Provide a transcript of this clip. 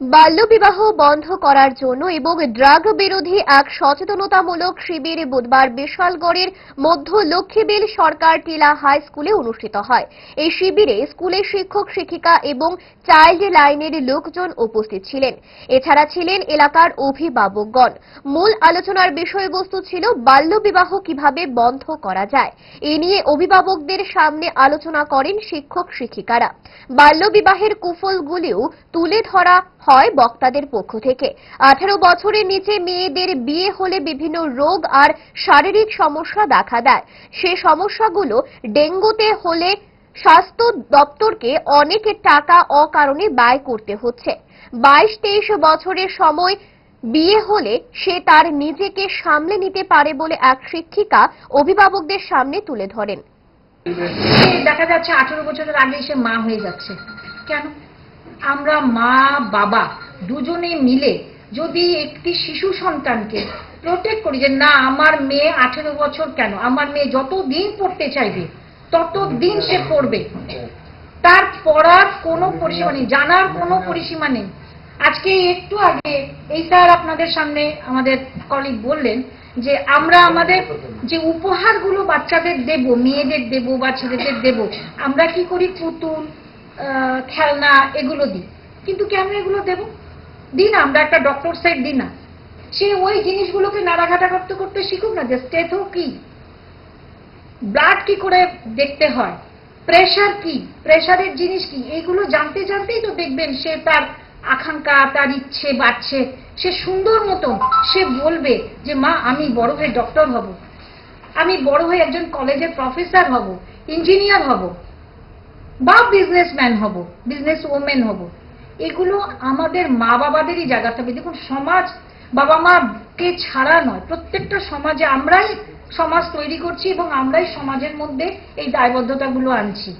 বাল্যবিবাহ বন্ধ করার জন্য এবং ড্রাগ বিরোধী এক সচেতনতামূলক শিবির বুধবার বিশালগড়ের মধ্য লক্ষ্মীবিল সরকার টিলা হাই স্কুলে অনুষ্ঠিত হয়। এই শিবিরে স্কুলের শিক্ষক, শিক্ষিকা এবং চাইল্ড লাইনের লোকজন উপস্থিত ছিলেন। এছাড়া ছিলেন এলাকার অভিভাবকগণ। মূল আলোচনার বিষয়বস্তু ছিল বাল্যবিবাহ কীভাবে বন্ধ করা যায়। এ নিয়ে অভিভাবকদের সামনে আলোচনা করেন শিক্ষক, শিক্ষিকারা। বাল্যবিবাহের কুফলগুলিও তুলে ধরা হয় বক্তাদের পক্ষ থেকে। আঠারো বছরের নিচে মেয়েদের বিয়ে হলে বিভিন্ন রোগ আর শারীরিক সমস্যা দেখা দেয়। সে সমস্যাগুলো ডেঙ্গুতে হলে স্বাস্থ্য দপ্তরকে অনেক টাকা অকারণে ব্যয় করতে হচ্ছে। বাইশ তেইশ বছরের সময় বিয়ে হলে সে তার নিজেকে সামলে নিতে পারে বলে এক শিক্ষিকা অভিভাবকদের সামনে তুলে ধরেন। দেখা যাচ্ছে আঠেরো বছরের আগে সে মা হয়ে যাচ্ছে। কেন? আমরা মা, বাবা দুজনে মিলে যদি একটি শিশু সন্তানকে প্রোটেক্ট করি যে না, আমার মেয়ে আঠেরো বছর কেন? আমার মেয়ে যত দিন পড়তে চাইবে তত দিন সে পড়বে। তার পড়ার কোনো পরিসীমা নেই, জানার কোনো পরিসীমা নেই। আজকে একটু আগে এই স্যার আপনাদের সামনে আমাদের কলিগ বললেন যে আমরা আমাদের যে উপহারগুলো বাচ্চাদের দেব, মেয়েদের দেব বা ছেলেদের দেব, আমরা কি করি? পুতুল খেলনা এগুলো দিই। কিন্তু কেন এগুলো দেব? না, আমরা একটা ডক্টর সেট দিই না। সে ওই জিনিসগুলোকে নাড়াঘাটা করতে করতে শিখুক না, যে স্টেথো কি। ব্লাড কি করে দেখতে হয়? প্রেশার কি? প্রেশারের জিনিস কি? এইগুলো জানতে জানতেই তো দেখবেন সে তার আকাঙ্ক্ষা, তার ইচ্ছে বাড়ছে। সে সুন্দর মতন সে বলবে যে, মা, আমি বড় হয়ে ডক্টর হব। আমি বড় হয়ে একজন কলেজের প্রফেসর হব ইঞ্জিনিয়ার হব। বা বিজনেসম্যান হব বিজনেস ওমেন হব। এগুলো আমাদের মা বাবাদেরই জায়গাতে হবে দেখুন, সমাজ বাবা মা কে ছাড়া নয়। প্রত্যেকটা সমাজে আমরাই সমাজ তৈরি করছি এবং আমরাই সমাজের মধ্যে এই দায়বদ্ধতাগুলো আনছি।